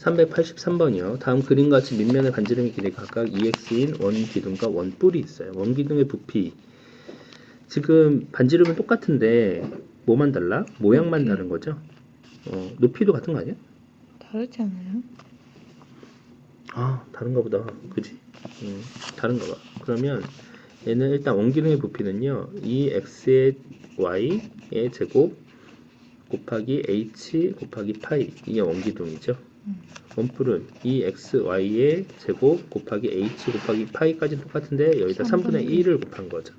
383번이요. 다음 그림과 같이 밑면의 반지름의 길이가 각각 2x인 원기둥과 원뿔이 있어요. 원기둥의 부피. 지금 반지름은 똑같은데 뭐만 달라? 모양만. 다른 거죠? 어, 높이도 같은 거 아니야? 다르지 않아요? 아, 다른가 보다. 그지? 음, 다른가 봐. 그러면 얘는 일단 원기둥의 부피는요. 2x의 y의 제곱 곱하기 h 곱하기 파이. 이게 원기둥이죠. 음. 원뿔은 2xy의 제곱 곱하기 h 곱하기 파이까지 똑같은데 여기다 3분의 1을 곱한 거잖아.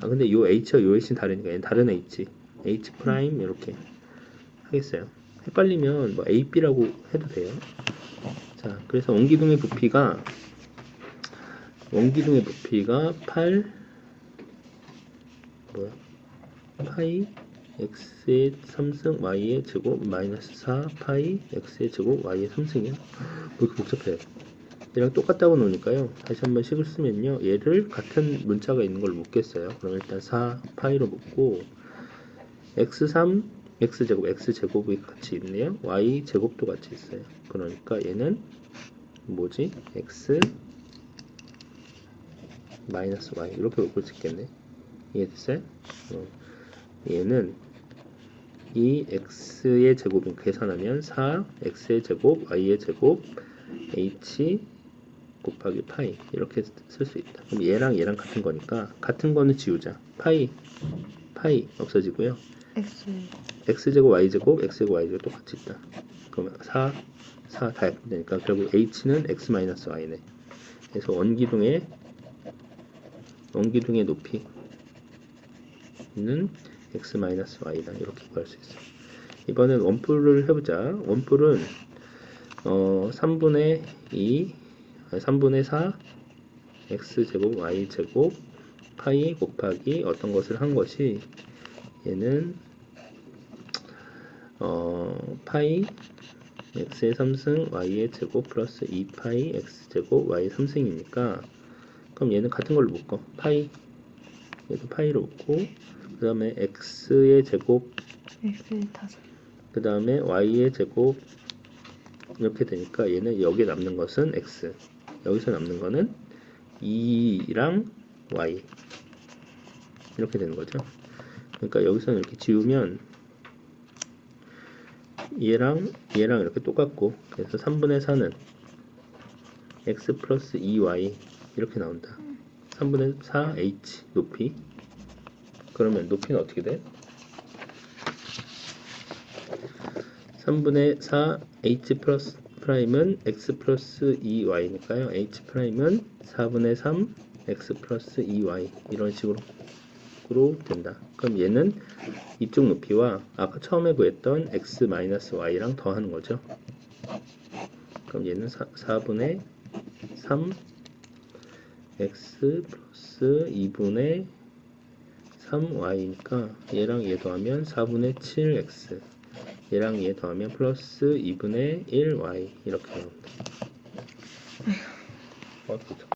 아 근데 요 h와 요 h는 다르니까 얘는 다른 h, h 프라임 이렇게 하겠어요. 헷갈리면 뭐 a, b라고 해도 돼요. 자, 그래서 원기둥의 부피가 원기둥의 부피가 8 뭐야? 파이 x의 3승 y의 제곱 마이너스 4 파이 x의 제곱 y의 3승이야. 뭐 이렇게 복잡해. 얘랑 똑같다고 놓으니까요. 다시 한번 식을 쓰면요. 얘를 같은 문자가 있는 걸로 묶겠어요. 그럼 일단 4 파이로 묶고 x3 x제곱 x제곱이 같이 있네요. y 제곱도 같이 있어요. 그러니까 얘는 뭐지? x 마이너스 y 이렇게 묶을 수 있겠네. 이해됐어요? 어. 얘는 이 x의 제곱인 계산하면 4 x의 제곱 y의 제곱 h 곱하기 파이 이렇게 쓸 수 있다. 그럼 얘랑 얘랑 같은 거니까 같은 거는 지우자. 파이 파이 없어지고요. X x제곱 y제곱 x제곱 y제곱 똑같이 있다. 그러면 4 4 다 되니까 결국 h는 x 마이너스 y네. 그래서 원기둥의 원기둥의 높이는 x 마이너스 y다 이렇게 구할 수 있어. 이번엔 원뿔을 해보자. 원뿔은 어 3분의 2, 아니, 3분의 4 x 제곱 y 제곱 파이 곱하기 어떤 것을 한 것이 얘는 어 파이 x의 3승 y의 제곱 플러스 2파이 x 제곱 y 3승이니까 그럼 얘는 같은 걸로 묶어 파이 얘도 파이로 묶고 그 다음에 x의 제곱 X 다섯. 그 다음에 y의 제곱 이렇게 되니까 얘는 여기에 남는 것은 x. 여기서 남는 거는 2랑 y. 이렇게 되는 거죠. 그러니까 여기서는 이렇게 지우면 얘랑 얘랑 이렇게 똑같고 그래서 3분의 4는 x 플러스 2y 이렇게 나온다. 3분의 4h 높이 그러면 높이는 어떻게 돼? 3분의 4 h 플러스 프라임은 x 플러스 2y니까요. h 프라임은 4분의 3 x 플러스 2y 이런 식으로 으로 된다. 그럼 얘는 이쪽 높이와 아까 처음에 구했던 x 마이너스 y랑 더하는 거죠. 그럼 얘는 4, 4분의 3 x 플러스 2분의 3y니까 얘랑 얘 더하면 4분의 7x 얘랑 얘 더하면 플러스 2분의 1y 이렇게 나옵니다. 어, 그쵸.